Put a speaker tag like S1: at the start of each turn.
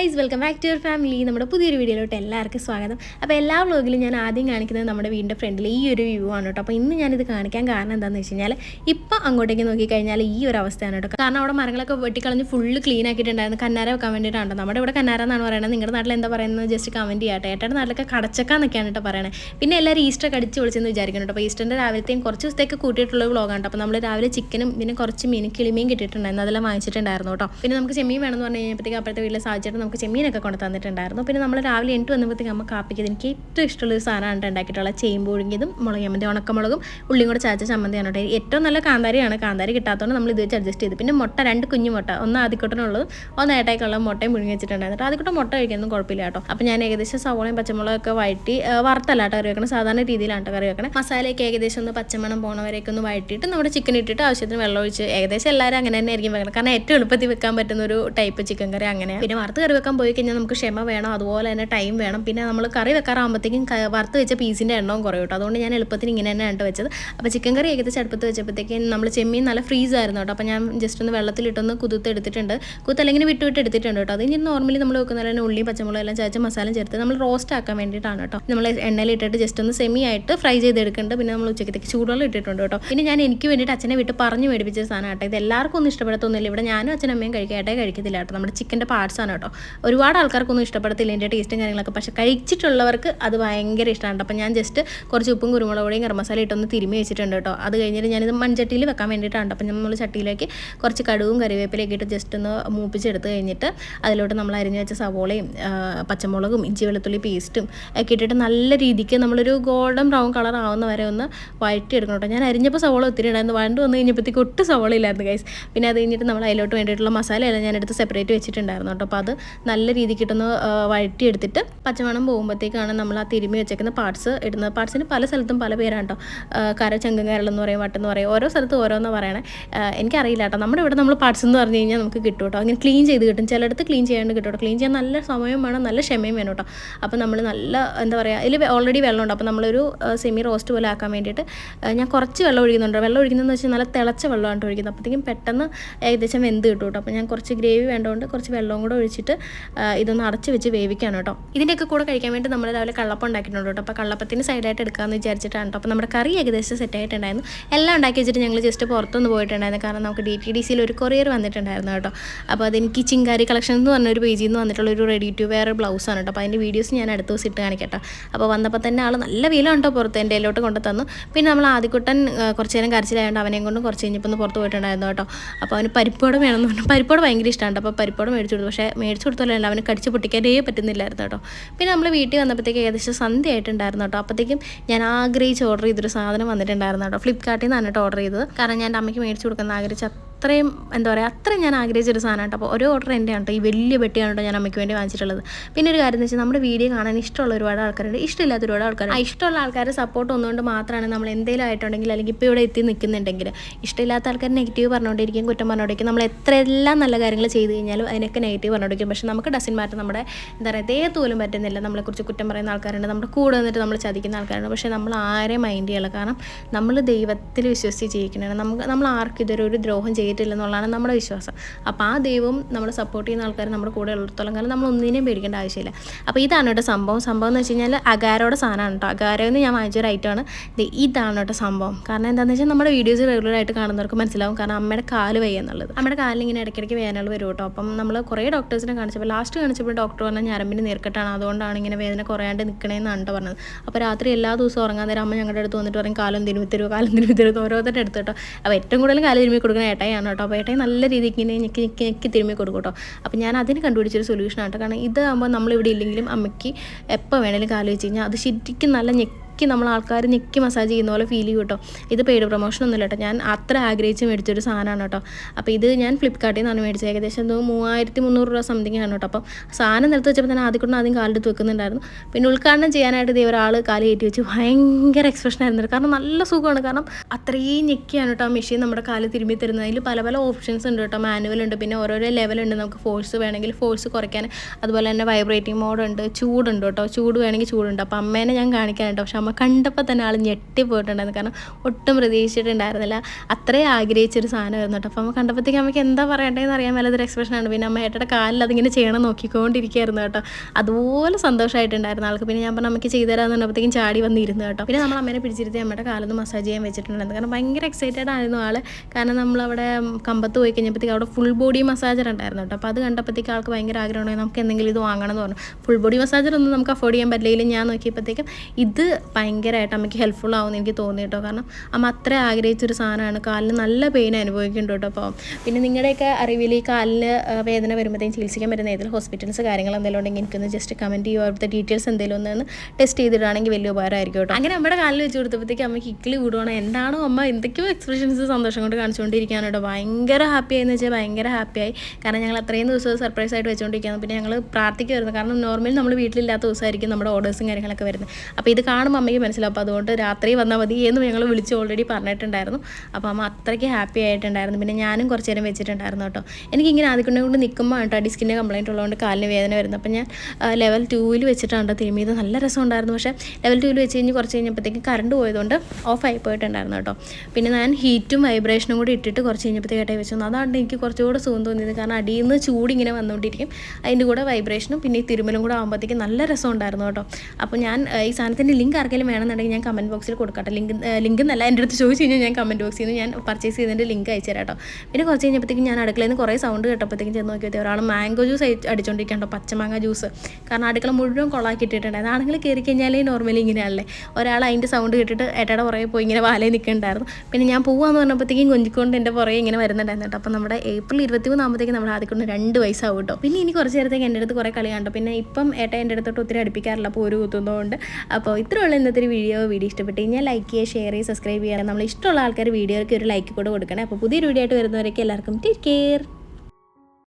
S1: Guys welcome back to your family. നമ്മുടെ പുതിയൊരു വീഡിയോയിലോട്ട് എല്ലാവർക്കും സ്വാഗതം. അപ്പോൾ എല്ലാ വ്ളോഗിലും ഞാൻ ആദ്യം കാണിക്കുന്നത് നമ്മുടെ വീടിന്റെ ഫ്രണ്ടിൽ ഈ ഒരു വ്യൂ ആണ് കേട്ടോ. അപ്പോൾ ഇന്ന് ഞാനിത് കാണിക്കാൻ കാരണം എന്താണെന്ന് വെച്ച് കഴിഞ്ഞാൽ ഇപ്പം അങ്ങോട്ടേക്ക് നോക്കിക്കഴിഞ്ഞാൽ ഈ ഒരു അവസ്ഥയാണ് കേട്ടോ. കാരണം അവിടെ മരങ്ങളൊക്കെ വെട്ടിക്കളഞ്ഞ് ഫുള്ള് ക്ലീൻ ആക്കിയിട്ടുണ്ടായിരുന്നു. കന്നാര വെക്കാൻ വേണ്ടിയിട്ടാണ്. നമ്മുടെ ഇവിടെ കന്നാര എന്നാണ് പറയുന്നത് നിങ്ങളുടെ നാട്ടിൽ എന്താ പറയുന്നത്? ജസ്റ്റ് കമന്റ് ചെയ്യട്ടെ ഏട്ടയുടെ നാട്ടിലൊക്കെ കടച്ചക്കാന്നൊക്കെയാണ് കേട്ടോ പറയണത്. പിന്നെ എല്ലാവരും ഈസ്റ്റർ കടിച്ച് വിളിച്ചെന്ന് വിചാരിക്കണം കേട്ടോ. അപ്പോൾ ഈസ്റ്ററിന്റെ രാവിലത്തെയും കുറച്ച് ദിവസത്തേക്ക് കൂട്ടിയിട്ടുള്ള വ്ളോഗാണ് അപ്പോൾ നമ്മൾ രാവിലെ ചിക്കനും പിന്നെ കുറച്ച് മീൻ കിളിമീൻ കിട്ടിയിട്ടുണ്ടായിരുന്നു. അതെല്ലാം വാങ്ങിച്ചിട്ടുണ്ടായിരുന്നു കേട്ടോ. പിന്നെ നമുക്ക് ചെമ്മീൻ വേണമെന്ന് പറഞ്ഞു കഴിഞ്ഞപ്പോഴത്തേക്ക് അപ്പോഴത്തെ വീട്ടിലെ സാഹചര്യം നമുക്ക് ചെമ്മീനൊക്കെ കൊണ്ട് തന്നിട്ടുണ്ടായിരുന്നു. പിന്നെ നമ്മൾ രാവിലെ എട്ട് വന്നപ്പോഴത്തേക്ക് അമ്മ കാപ്പിക്ക് എനിക്ക് ഏറ്റവും ഇഷ്ടമുള്ളൊരു സാധനമാണ് ഉണ്ടാക്കിയിട്ടുള്ള ചേമ്പ് ഒഴുകിയതും മുളക് ഉണക്കമുളകും ഉള്ളിയും കൂടെ ചാച്ച ചമ്മന്തിയാണ് കേട്ടോ. ഏറ്റവും നല്ല കാന്താരിയാണ്. കാന്താരി കിട്ടാത്തതുകൊണ്ട് നമ്മൾ ഇത് വെച്ച് അഡ്ജസ്റ്റ് ചെയ്ത്. പിന്നെ മുട്ട രണ്ട് കുഞ്ഞു മുട്ട ഒന്ന് ആദ്യക്കൊട്ടനുള്ളതും ഒന്ന് ഏട്ടായിക്കുള്ള മുട്ടയും പുഴുങ്ങി വെച്ചിട്ടുണ്ടായിരുന്നു ആദ്യക്കൊട്ട മുട്ട കഴിക്കുന്നതും കുഴപ്പമില്ല കേട്ടോ. അപ്പോൾ ഞാൻ ഏകദേശം സവോളയും പച്ചമുളകൊക്കെ വഴറ്റി വറുത്തല്ല കേട്ടോ കറി സാധാരണ രീതിയിലാണ് കറി വെക്കണം മസാലയൊക്കെ ഏകദേശം ഒന്ന് പച്ചമണം പോണവരെയൊക്കെ ഒന്ന് വഴറ്റിയിട്ട് നമ്മുടെ ചിക്കൻ ഇട്ടിട്ട് ആവശ്യത്തിന് വെള്ളം ഒഴിച്ച് ഏകദേശം എല്ലാവരും അങ്ങനെ തന്നെ ആയിരിക്കും വെക്കണം കാരണം ഏറ്റവും എളുപ്പത്തിൽ വെക്കാൻ പറ്റുന്ന ഒരു ടൈപ്പ് ചിക്കൻ കറി അങ്ങനെയാണ്. പിന്നെ വറുത്ത് കറി വെക്കാൻ പോയി കഴിഞ്ഞാൽ നമുക്ക് ക്ഷമ വേണം അതുപോലെ തന്നെ ടൈം വേണം. പിന്നെ നമ്മൾ കറി വെക്കാറാകുമ്പോഴത്തേക്കും വറുത്ത് വെച്ച പീസിന്റെ എണ്ണവും കുറയും കേട്ടോ. അതുകൊണ്ട് ഞാൻ എളുപ്പത്തിന് ഇങ്ങനെ തന്നെ കേട്ടോ വെച്ചത്. അപ്പോൾ ചിക്കൻ കറി ഏകദേശം അടുപ്പത്ത് വെച്ചപ്പോഴത്തേക്കും നമ്മൾ ചെമ്മീൻ നല്ല ഫ്രീസ് ആയിരുന്നു കേട്ടോ. അപ്പോൾ ഞാൻ ജസ്റ്റ് ഒന്ന് വെള്ളത്തിലിട്ടൊന്ന് കുതിർത്ത് എടുത്തിട്ടുണ്ട്. കുത്തല്ലെങ്കിൽ വിട്ട് വിട്ട് എടുത്തിട്ടുണ്ട് കേട്ടോ. അത് ഇനി നോർമലി നമ്മൾ വെക്കുന്ന തന്നെ ഉള്ളിയും പച്ചമുളകും എല്ലാം ചാച്ച മസാല ചേർത്ത് നമ്മൾ റോസ്റ്റ് ആക്കാൻ വേണ്ടിയിട്ടാണ് കേട്ടോ. നമ്മൾ എണ്ണയിൽ ഇട്ടിട്ട് ജസ്റ്റ് ഒന്ന് സെമി ആയിട്ട് ഫ്രൈ ചെയ്തെടുക്കുന്നുണ്ട്. പിന്നെ നമ്മൾ ഉച്ചക്കത്തേക്ക് ചൂടുവെള്ളം ഇട്ടിട്ടുണ്ട് കേട്ടോ. പിന്നെ ഞാൻ എനിക്ക് വേണ്ടിയിട്ട് അച്ഛനെ വിട്ട് പറഞ്ഞു മേടിപ്പിച്ച സാധനം കേട്ടോ. ഇത് എല്ലാവർക്കും ഒന്നും ഇഷ്ടപ്പെടത്തൊന്നുമില്ല. ഇവിടെ ഞാനും അച്ഛനും അമ്മയും കഴിക്കാട്ടെ കഴിക്കത്തില്ല കേട്ടോ. നമ്മുടെ ചിക്കന്റെ പാർട്സ് ആണ് കേട്ടോ. ഒരുപാട് ആൾക്കാർക്കൊന്നും ഇഷ്ടപ്പെടത്തില്ല എന്റെ ടേസ്റ്റും കാര്യങ്ങളൊക്കെ. പക്ഷേ കഴിച്ചിട്ടുള്ളവർക്ക് അത് ഭയങ്കര ഇഷ്ടമാണ് അപ്പോൾ ഞാൻ ജസ്റ്റ് കുറച്ച് ഉപ്പും കുരുമുളക് പൊടിയും ഗരം മസാല ഇട്ടൊന്ന് തിരുമ്മി വെച്ചിട്ടുണ്ട് കേട്ടോ. അത് കഴിഞ്ഞിട്ട് ഞാനിത് മൺചട്ടിയിൽ വെക്കാൻ വേണ്ടിയിട്ടാണ്. അപ്പോൾ നമ്മൾ ചട്ടിയിലേക്ക് കുറച്ച് കടുവും കറിവേപ്പിലേക്ക് ഇട്ട് ജസ്റ്റ് ഒന്ന് മൂപ്പിച്ചെടുത്ത് കഴിഞ്ഞിട്ട് അതിലോട്ട് നമ്മൾ അരിഞ്ഞ് വെച്ച സവോളയും പച്ചമുളകും ഇഞ്ചി വെളുത്തുള്ളി പേസ്റ്റും ഒക്കെ ഇട്ടിട്ട് നല്ല രീതിക്ക് നമ്മളൊരു ഗോൾഡൻ ബ്രൗൺ കളർ ആവുന്ന വരെ ഒന്ന് വഴറ്റി എടുക്കണം കേട്ടോ. ഞാൻ അരിഞ്ഞപ്പോൾ സവോള ഒത്തിരി ഉണ്ടായിരുന്നു. വണ്ട് വന്ന് കഴിഞ്ഞപ്പോഴത്തേക്ക് ഒട്ടും സവോള ഇല്ലായിരുന്നു ഗൈസ് പിന്നെ അത് കഴിഞ്ഞിട്ട് നമ്മൾ അതിലോട്ട് വേണ്ടിയിട്ടുള്ള മസാലയെല്ലാം ഞാൻ ഞാനെടുത്ത് സെപ്പറേറ്റ് വെച്ചിട്ടുണ്ടായിരുന്നു കേട്ടോ. അപ്പോൾ അത് നല്ല രീതിക്ക് ഇട്ടൊന്ന് വഴറ്റിയെടുത്തിട്ട് പച്ചമണം പോകുമ്പോഴത്തേക്കാണ് നമ്മൾ ആ തിരുമ്മി വെച്ചേക്കുന്ന പാർട്സ് ഇടുന്നത്. പാർട്സിന് പല സ്ഥലത്തും പല പേരാണ് കേട്ടോ കര ചെങ്കും കരളെന്ന് പറയും വട്ടെന്ന് പറയും. ഓരോ സ്ഥലത്തും ഓരോന്ന് പറയണേ. എനിക്കറിയില്ല കേട്ടോ നമ്മുടെ ഇവിടെ നമ്മൾ പാർട്സ് എന്ന് പറഞ്ഞു കഴിഞ്ഞാൽ നമുക്ക് കിട്ടും കേട്ടോ അങ്ങനെ ക്ലീൻ ചെയ്ത് കിട്ടും. ചിലയിടത്ത് ക്ലീൻ ചെയ്യാണ്ട് കിട്ടും കേട്ടോ ക്ലീൻ ചെയ്യാൻ നല്ല സമയം വേണം നല്ല ക്ഷമയും വേണം കേട്ടോ അപ്പോൾ നമ്മൾ നല്ല എന്താ പറയുക ഇതിൽ ഓൾറെഡി വെള്ളമുണ്ട്. അപ്പോൾ നമ്മളൊരു സെമി റോസ്റ്റ് പോലെ ആക്കാൻ വേണ്ടിയിട്ട് ഞാൻ കുറച്ച് വെള്ളം ഒഴിക്കുന്നുണ്ട് വെള്ളം ഒഴിക്കുന്നതെന്ന് വെച്ചാൽ നല്ല തിളച്ച വെള്ളമാണ് ഒഴിക്കുന്നത്. അപ്പോഴത്തേക്കും പെട്ടെന്ന് ഏകദേശം വെന്ത് കിട്ടും കേട്ടോ അപ്പോൾ ഞാൻ കുറച്ച് ഗ്രേവി വേണ്ടതുകൊണ്ട് കുറച്ച് വെള്ളവും കൂടെ ഒഴിച്ചിട്ട് ഇതൊന്ന് അടച്ച് വെച്ച് വേവിക്കാണ് കേട്ടോ. ഇതിന്റെയൊക്കെ കൂടെ കഴിക്കാൻ വേണ്ടി നമ്മൾ രാവിലെ കള്ളപ്പം ഉണ്ടാക്കിയിട്ടുണ്ട് കേട്ടോ. അപ്പോൾ കള്ളപ്പത്തിന് സൈഡായിട്ട് എടുക്കാമെന്ന് വിചാരിച്ചിട്ടാണ് കേട്ടോ. അപ്പോൾ നമ്മുടെ കറി ഏകദേശം സെറ്റ് ആയിട്ടുണ്ടായിരുന്നു. എല്ലാം ഉണ്ടാക്കി വെച്ചിട്ട് ഞങ്ങൾ ജസ്റ്റ് പുറത്തൊന്ന് പോയിട്ടുണ്ടായിരുന്നു. കാരണം നമുക്ക് ഡി ടി ഡി സിയിൽ ഒരു കൊറിയർ വന്നിട്ടുണ്ടായിരുന്നു കേട്ടോ. അപ്പോൾ അതെനിക്ക് ചിങ്കാരി കളക്ഷൻ എന്ന് പറഞ്ഞൊരു പേജിൽ നിന്ന് വന്നിട്ടുള്ള ഒരു റെഡി ടു വെയർ ബ്ലൗസാണ് കേട്ടോ. അപ്പോൾ അതിന്റെ വീഡിയോസ് ഞാൻ അടുത്ത ദിവസം ഇട്ട് കാണിക്കട്ടോ അപ്പോൾ വന്നപ്പോൾ തന്നെ ആൾ നല്ല വീലാണ് കേട്ടോ പുറത്ത് എന്റെ ഇതിലോട്ട് കൊണ്ട് തന്നു. പിന്നെ നമ്മൾ ആദ്യക്കുട്ടൻ കുറച്ച് നേരം കരച്ചിലായതുകൊണ്ട് അവനെയും കൊണ്ട് കുറച്ച് കഴിഞ്ഞപ്പോൾ പുറത്ത് പോയിട്ടുണ്ടായിരുന്നു കേട്ടോ. അപ്പോൾ അവന് പരിപ്പോട് വേണമെന്ന് പറഞ്ഞു. പരിപ്പോട് ഭയങ്കര ഇഷ്ടമാണ് അപ്പോൾ പരിപ്പോട് മേടിച്ചു കൊടുത്തു. പക്ഷേ മേടിച്ചു കൊടുത്തല്ല അവന് കടിച്ച് പൊട്ടിക്കാനേ പറ്റുന്നില്ലായിരുന്നു കേട്ടോ. പിന്നെ നമ്മൾ വീട്ടിൽ വന്നപ്പോഴത്തേക്ക് ഏകദേശം സന്ധ്യ ആയിട്ടുണ്ടായിരുന്നു കേട്ടോ. അപ്പോഴത്തേക്കും ഞാൻ ആഗ്രഹിച്ച് ഓർഡർ ചെയ്തൊരു സാധനം വന്നിട്ടുണ്ടായിരുന്നു കേട്ടോ. ഫ്ലിപ്കാർട്ടിൽ നിന്നാണ് കേട്ടോ ഓർഡർ ചെയ്തത്. കാരണം ഞാൻ അമ്മയ്ക്ക് മേടിച്ചു കൊടുക്കുന്ന ആഗ്രഹിച്ച അത്രയും എന്താ പറയുക അത്രയും ഞാൻ ആഗ്രഹിച്ചൊരു സാധനം കേട്ടോ അപ്പോൾ ഒരു ഓർഡർ എന്റെ കേട്ടോ ഈ വലിയ പെട്ടിയാണ് കേട്ടോ ഞാൻ അമ്മയ്ക്ക് വേണ്ടി വാങ്ങിച്ചിട്ടുള്ളത്. പിന്നെ ഒരു കാര്യം എന്ന് വെച്ചാൽ നമ്മുടെ വീഡിയോ കാണാൻ ഇഷ്ടമുള്ള ഒരുപാട് ആൾക്കാരുണ്ട്. ഇഷ്ടമില്ലാത്ത ഒരുപാട് ആൾക്കാരുണ്ട്. ആ ഇഷ്ടമുള്ള ആൾക്കാരെ സപ്പോർട്ട് ഒന്നുകൊണ്ട് മാത്രമാണ് നമ്മൾ എന്തെങ്കിലും ആയിട്ടുണ്ടെങ്കിൽ അല്ലെങ്കിൽ ഇപ്പോൾ ഇവിടെ എത്തി നിൽക്കുന്നുണ്ടെങ്കിൽ ഇഷ്ടമില്ലാത്ത ആൾക്കാർ നെഗറ്റീവ് പറഞ്ഞുകൊണ്ടിരിക്കും കുറ്റം പറഞ്ഞുകൊണ്ടിരിക്കും നമ്മൾ എത്ര എല്ലാം നല്ല കാര്യങ്ങൾ ചെയ്തു കഴിഞ്ഞാലും അതിനൊക്കെ നെഗറ്റീവ് പറഞ്ഞുകൊണ്ടിരിക്കും പക്ഷേ നമുക്ക് ഡസിൻ മാറ്റം നമ്മുടെ എന്താ പറയുക ദേഹത്ത് പോലും പറ്റുന്നില്ല. നമ്മളെക്കുറിച്ച് കുറ്റം പറയുന്ന ആൾക്കാരുണ്ട്. നമ്മുടെ കൂടെ നിന്നിട്ട് നമ്മൾ ചതിക്കുന്ന ആൾക്കാരുണ്ട്. പക്ഷേ നമ്മൾ ആരെ മൈൻഡ് ചെയ്യില്ല. കാരണം നമ്മൾ ദൈവത്തിൽ വിശ്വസിച്ച് ജീവിക്കുന്നതാണ്. നമുക്ക് നമ്മൾ ആർക്കും ഇതൊരു ദ്രോഹം ചെയ്തിട്ടില്ല. എന്നുള്ളതാണ് നമ്മുടെ വിശ്വാസം. അപ്പോൾ ആ ദൈവം നമ്മൾ സപ്പോർട്ട് ചെയ്യുന്ന ആൾക്കാർ നമ്മുടെ കൂടെ ഉള്ളിടത്തോളം കാലം നമ്മൾ ഒന്നിനെയും പേടിക്കേണ്ട ആവശ്യമില്ല. അപ്പോൾ ഇതാണ് കേട്ടോ സംഭവം. സംഭവം എന്ന് വെച്ച് കഴിഞ്ഞാൽ അകാരോടെ സാധനമാണ് കേട്ടോ. അകാരോ എന്ന് ഞാൻ വാങ്ങിച്ചൊരു ഐറ്റമാണ് ഇതാണ് കേട്ടോ സംഭവം. കാരണം എന്താണെന്ന് വെച്ചാൽ നമ്മുടെ വീഡിയോസ് റെഗുലറായിട്ട് കാണുന്നവർക്ക് മനസ്സിലാവും. കാരണം അമ്മയുടെ കാൽ വയ്യ എന്നുള്ളത്. നമ്മുടെ കാലിൽ ഇങ്ങനെ ഇടയ്ക്കിടയ്ക്ക് വേനൽ വരും കേട്ടോ. അപ്പം നമ്മൾ കുറേ ഡോക്ടേഴ്സിനെ കാണിച്ചപ്പോൾ ലാസ്റ്റ് കാണിച്ചപ്പോൾ ഡോക്ടർ പറഞ്ഞാൽ ഞരമ്പിന് നീർക്കെട്ടാണ്. അതുകൊണ്ടാണ് ഇങ്ങനെ വേദന കുറയാണ്ട് നിൽക്കണേന്നാണ് കേട്ടോ പറഞ്ഞത്. അപ്പോൾ രാത്രി എല്ലാ ദിവസവും ഉറങ്ങാൻ നേരം അമ്മ ഞങ്ങളുടെ അടുത്ത് വന്നിട്ട് പറയും കാലം തിരുമ്പി തരുമോ കാലം തിരുമ്പി തരുമോ ഓരോരുത്തരുടെ അടുത്ത് കേട്ടോ. അപ്പോൾ ഏറ്റവും കൂടുതൽ കാലം തിരുമ്പി കൊടുക്കുന്ന ഏട്ടായാണ് കേട്ടോ. ഏട്ടായി നല്ല രീതിക്ക് ഇങ്ങനെ ഞെക്കി ഞെക്കി ഞെക്കി തിരുമ്പി കൊടുക്കും കേട്ടോ അപ്പോൾ ഞാൻ അതിന് കണ്ടുപിടിച്ചൊരു സൊല്യൂഷൻ ആട്ടോ കാരണം ഇതാകുമ്പോൾ നമ്മളിവിടെ ഇല്ലെങ്കിലും അമ്മയ്ക്ക് എപ്പോൾ വേണേലും കാലം വെച്ച് കഴിഞ്ഞാൽ അത് ശരിക്കും നല്ല ഞെക്കി നമ്മൾ ആൾക്കാർ ഞെക്കി മസാജ് ചെയ്യുന്ന പോലെ ഫീൽ ചെയ്യും കേട്ടോ ഇത് പെയ്ഡ് പ്രൊമോഷൻ ഒന്നുമില്ല കേട്ടോ ഞാൻ അത്ര ആഗ്രഹിച്ച് മേടിച്ചൊരു സാധനമാണ് കേട്ടോ അപ്പോൾ ഇത് ഞാൻ ഫ്ലിപ്കാർട്ടിൽ നിന്നാണ് മേടിച്ചത്. ഏകദേശം എന്തോ മൂവായിരത്തി മുന്നൂറ് രൂപ സംതിങ് ആണ് കേട്ടോ അപ്പം സാധനം നിലത്ത് വെച്ചപ്പോൾ തന്നെ ആദ്യം കൊണ്ട് ആദ്യം കാലെടുത്ത് വെക്കുന്നുണ്ടായിരുന്നു. പിന്നെ ഉദ്ഘാടനം ചെയ്യാനായിട്ട് ഇതേ ഒരാൾ കാലി കയറ്റി വെച്ച് ഭയങ്കര എക്സ്പ്രഷൻ ആയിരുന്നു കാരണം നല്ല സുഖമാണ്. കാരണം അത്രയും ഞെക്കിയാണ് കേട്ടോ ആ മെഷീൻ നമ്മുടെ കാൽ തിരുമ്പി തരുന്നത്. അതിൽ പല പല ഓപ്ഷൻസ് ഉണ്ട് കേട്ടോ മാനുവൽ ഉണ്ട്. പിന്നെ ഓരോരോ ലെവലുണ്ട് നമുക്ക് ഫോഴ്സ് വേണമെങ്കിൽ ഫോഴ്സ് കുറയ്ക്കാൻ. അതുപോലെ തന്നെ വൈബ്രേറ്റിംഗ് മോഡുണ്ട് ചൂടുണ്ട് കേട്ടോ ചൂട് വേണമെങ്കിൽ ചൂടുണ്ട്. അപ്പോൾ അമ്മേനെ ഞാൻ കാണിക്കാനുണ്ട്. പക്ഷെ അമ്മ അമ്മ കണ്ടപ്പോൾ തന്നെ ആൾ ഞെട്ടിപ്പോയിട്ടുണ്ടായിരുന്നു കാരണം ഒട്ടും പ്രതീക്ഷിച്ചിട്ടുണ്ടായിരുന്നില്ല. അത്രയും ആഗ്രഹിച്ചൊരു സാധനമായിരുന്നു കേട്ടോ. അപ്പോൾ അമ്മ കണ്ടപ്പോഴത്തേക്ക് അമ്മയ്ക്ക് എന്താ പറയണ്ടേന്ന് അറിയാൻ വല്ലതൊരു എക്സ്പ്രഷനാണ് പിന്നെ അമ്മ ഏട്ടയുടെ കാലിൽ അതിങ്ങനെ ചെയ്യണം നോക്കിക്കൊണ്ടിരിക്കുകയായിരുന്നു കേട്ടോ. അതുപോലെ സന്തോഷമായിട്ടുണ്ടായിരുന്നു ആൾക്ക്. പിന്നെ ഞാൻ പറഞ്ഞു അമ്മയ്ക്ക് ചെയ്തു തരാമെന്ന് പറഞ്ഞപ്പോഴത്തേക്കും ചാടി വന്നിരുന്നു കേട്ടോ. പിന്നെ നമ്മൾ അമ്മേനെ പിടിച്ചിരുത്തി അമ്മയുടെ കാലൊന്ന് മസാജ് ചെയ്യാൻ വെച്ചിട്ടുണ്ടായിരുന്നു. കാരണം ഭയങ്കര എക്സൈറ്റഡ് ആയിരുന്നു ആൾ കാരണം നമ്മളവിടെ കമ്പത്ത് പോയി കഴിഞ്ഞപ്പോഴത്തേക്ക് അവിടെ ഫുൾ ബോഡി മസാജർ ഉണ്ടായിരുന്നു കേട്ടോ. അപ്പോൾ അത് കണ്ടപ്പോഴത്തേക്ക് ആൾക്ക് ഭയങ്കര ആഗ്രഹമാണ് നമുക്ക് എന്തെങ്കിലും ഇത് വാങ്ങണം എന്ന് പറഞ്ഞു. ഫുൾ ബോഡി മസാജർ ഒന്നും നമുക്ക് അഫോർഡ് ചെയ്യാൻ പറ്റില്ലെങ്കിലും ഞാൻ നോക്കിയപ്പോഴത്തേക്കും ഇത് ഭയങ്കരമായിട്ട് അമ്മയ്ക്ക് ഹെൽപ്ഫുൾ ആവുമെന്ന് എനിക്ക് തോന്നി കാരണം അമ്മ അത്ര ആഗ്രഹിച്ചൊരു സാധനമാണ്. കാലിന് നല്ല പെയിൻ അനുഭവിക്കുന്നുണ്ട് കേട്ടോ അപ്പോൾ പിന്നെ നിങ്ങളുടെയൊക്കെ അറിവിൽ ഈ കാലിന് വേദന വരുമ്പോഴത്തേക്കും ചികിത്സിക്കാൻ പറ്റുന്ന ഏതെങ്കിലും ഹോസ്പിറ്റൽസ് കാര്യങ്ങൾ എന്തെങ്കിലും ഉണ്ടെങ്കിൽ എനിക്കൊന്ന് ജസ്റ്റ് കമന്റ് ചെയ്യുമോ അവിടുത്തെ ഡീറ്റെയിൽസ് എന്തെങ്കിലും ഒന്ന് ടെസ്റ്റ് ചെയ്തിട്ടാണെങ്കിൽ വലിയ ഉപകാരമായിരിക്കും കേട്ടോ. അങ്ങനെ നമ്മുടെ കാലിൽ വെച്ച് കൊടുത്തപ്പോഴത്തേക്ക് അമ്മയ്ക്ക് ഇക്കിളി കൂടുവാണ്. എന്താണോ അമ്മ എന്തൊക്കെയോ എക്സ്പ്രഷൻസ് സന്തോഷം കൊണ്ട് കാണിച്ചുകൊണ്ടിരിക്കുകയാണ് കേട്ടോ. ഭയങ്കര ഹാപ്പി ആയെന്ന് വെച്ചാൽ ഭയങ്കര ഹാപ്പിയായി കാരണം ഞങ്ങൾ അത്രയും ദിവസം സർപ്രൈസ് ആയിട്ട് വെച്ചുകൊണ്ടിരിക്കുകയാണ് പിന്നെ ഞങ്ങൾ പ്രാർത്ഥിക്കുമായിരുന്നു കാരണം നോർമലി നമ്മൾ വീട്ടിലില്ലാത്ത ദിവസമായിരിക്കും നമ്മുടെ ഓർഡേഴ്സും കാര്യങ്ങളൊക്കെ വരുന്നത്. അപ്പോൾ ഇത് കാണുമ്പോൾ അമ്മയ്ക്ക് മനസ്സിലാവും. അപ്പോൾ അതുകൊണ്ട് രാത്രി വന്നാൽ മതി എന്ന് ഞങ്ങൾ വിളിച്ച് ഓൾറെഡി പറഞ്ഞിട്ടുണ്ടായിരുന്നു. അപ്പോൾ അമ്മ അത്രയ്ക്ക് ഹാപ്പി ആയിട്ടുണ്ടായിരുന്നു. പിന്നെ ഞാനും കുറച്ച് നേരം വെച്ചിട്ടുണ്ടായിരുന്നു കേട്ടോ. എനിക്കിങ്ങനെ ആദ്യം കൊണ്ട് നിൽക്കുമ്പോൾ കേട്ടോ ഡിസ്കിന്റെ കംപ്ലയിന്റ് ഉള്ളതുകൊണ്ട് കാലിന് വേദന വരുന്നത്. അപ്പോൾ ഞാൻ ലെവൽ ടൂവിൽ വെച്ചിട്ടാണ് തിരുമിയത് നല്ല രസമുണ്ടായിരുന്നു. പക്ഷേ ലെവൽ ടൂവിൽ വെച്ച് കഴിഞ്ഞ് കുറച്ച് കഴിഞ്ഞപ്പോഴത്തേക്ക് കറണ്ട് പോയതുകൊണ്ട് ഓഫ് ആയി പോയിട്ടുണ്ടായിരുന്നു കേട്ടോ. പിന്നെ ഞാൻ ഹീറ്റും വൈബ്രേഷനും കൂടി ഇട്ടിട്ട് കുറച്ച് കഴിഞ്ഞപ്പോഴത്തേക്ക് ഏട്ടായി വെച്ചു. അതാണ് എനിക്ക് കുറച്ചുകൂടെ സുഖം തോന്നിയത്. കാരണം അടിയിൽ നിന്ന് ചൂടിങ്ങനെ വന്നുകൊണ്ടിരിക്കും. അതിന്റെ കൂടെ വൈബ്രേഷനും പിന്നെ ഈ തിരുമലും കൂടെ ആകുമ്പോഴത്തേക്ക് നല്ല രസം ഉണ്ടായിരുന്നു കേട്ടോ. അപ്പോൾ ഞാൻ ഈ സാധനത്തിന്റെ ലിങ്ക് ആർക്കെങ്കിലും വേണമെന്നുണ്ടെങ്കിൽ ഞാൻ കമന്റ് ബോക്സിൽ കൊടുക്കട്ടെ. ലിങ്ക് ലിങ്ക് എന്നല്ല എന്റെ അടുത്ത് ചോദിച്ചു കഴിഞ്ഞാൽ ഞാൻ കമന്റ് ബോക്സിൽ നിന്ന് ഞാൻ പർച്ചേസ് ചെയ്തതിന്റെ ലിങ്ക് അയച്ചു തരാം കേട്ടോ. പിന്നെ കുറച്ച് കഴിഞ്ഞപ്പോഴത്തേക്കും ഞാൻ അടുക്കളയിൽ നിന്ന് കുറേ സൗണ്ട് കേട്ടപ്പോഴത്തേക്കും ചെന്ന് നോക്കിയത് ഒരാൾ മാംഗോ ജ്യൂസ് അടിച്ചുകൊണ്ടിരിക്കണ്ടോ പച്ചമാങ്ങ ജ്യൂസ് കാരണം അടുക്കള മുഴുവൻ കൊളാക്കി ഇട്ടിട്ടുണ്ടായിരുന്നു. ആണെങ്കിൽ കയറി കഴിഞ്ഞാലേ നോർമലി ഇങ്ങനെയാണല്ലേ ഒരാൾ അതിന്റെ സൗണ്ട് കേട്ടിട്ട് ഏട്ടയുടെ പുറകെ പോയി ഇങ്ങനെ വാലയിൽ നിൽക്കുന്നുണ്ടായിരുന്നു. പിന്നെ ഞാൻ പോവാന്ന് പറഞ്ഞപ്പോഴത്തേക്കും കൊഞ്ചിക്കൊണ്ട് എന്റെ പുറകെ ഇങ്ങനെ വരുന്നുണ്ടായിരുന്നു കേട്ടോ. അപ്പോൾ നമ്മുടെ ഏപ്രിൽ ഇരുപത്തി മൂന്നാകുമ്പോഴത്തേക്കും നമ്മുടെ ആദ്യക്കൊണ്ട് രണ്ട് വയസ്സാവും കേട്ടോ. പിന്നെ ഇനി കുറച്ച് നേരത്തേക്ക് എന്റെ അടുത്ത് കുറേ കളി കണ്ടു പിന്നെ ഇപ്പം ഏട്ട എന്റെ അടുത്തോട്ട് ഒത്തിരി അടുപ്പിക്കാറില്ല അപ്പോൾ ഒരു കുത്തുന്നതുകൊണ്ട്. അപ്പോൾ ഇത്രയുള്ള ഇന്നത്തെ ഒരു വീഡിയോ വീഡിയോ ഇഷ്ടപ്പെട്ട് കഴിഞ്ഞാൽ ലൈക്ക് ചെയ്യുക ഷെയർ ചെയ്യുക സബ്സ്ക്രൈബ് ചെയ്യുക. നമ്മൾ ഇഷ്ടമുള്ള ആൾക്കാർ വീഡിയോയ്ക്ക് ഒരു ലൈക്ക് കൂടെ കൊടുക്കണേ. അപ്പോൾ പുതിയൊരു വീഡിയോ ആയിട്ട് വരുന്നവരൊക്കെ എല്ലാവർക്കും ടേക്ക് കെയർ